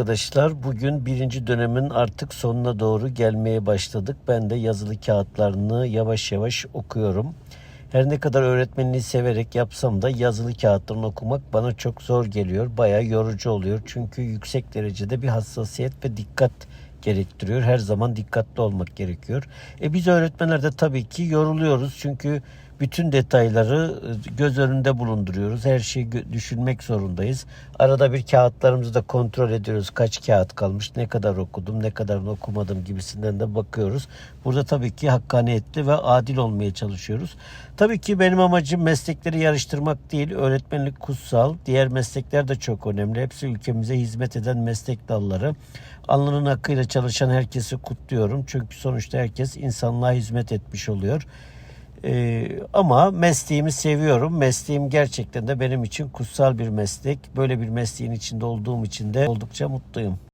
Arkadaşlar bugün birinci dönemin artık sonuna doğru gelmeye başladık. Ben de yazılı kağıtlarını yavaş yavaş okuyorum. Her ne kadar öğretmenliği severek yapsam da yazılı kağıtlarını okumak bana çok zor geliyor. Bayağı yorucu oluyor. Çünkü yüksek derecede bir hassasiyet ve dikkat gerektiriyor. Her zaman dikkatli olmak gerekiyor. E biz öğretmenler de tabii ki yoruluyoruz. Çünkü bütün detayları e, göz önünde bulunduruyoruz. Her şeyi düşünmek zorundayız. Arada bir kağıtlarımızı da kontrol ediyoruz. Kaç kağıt kalmış, ne kadar okudum, ne kadarını okumadım gibisinden de bakıyoruz. Burada tabii ki hakkaniyetli ve adil olmaya çalışıyoruz. Tabii ki benim amacım meslekleri yarıştırmak değil. Öğretmenlik kutsal. Diğer meslekler de çok önemli. Hepsi ülkemize hizmet eden meslek dalları. Alnının hakkıyla çalışan herkesi kutluyorum. Çünkü sonuçta herkes insanlığa hizmet etmiş oluyor. Ee, ama mesleğimi seviyorum. Mesleğim gerçekten de benim için kutsal bir meslek. Böyle bir mesleğin içinde olduğum için de oldukça mutluyum.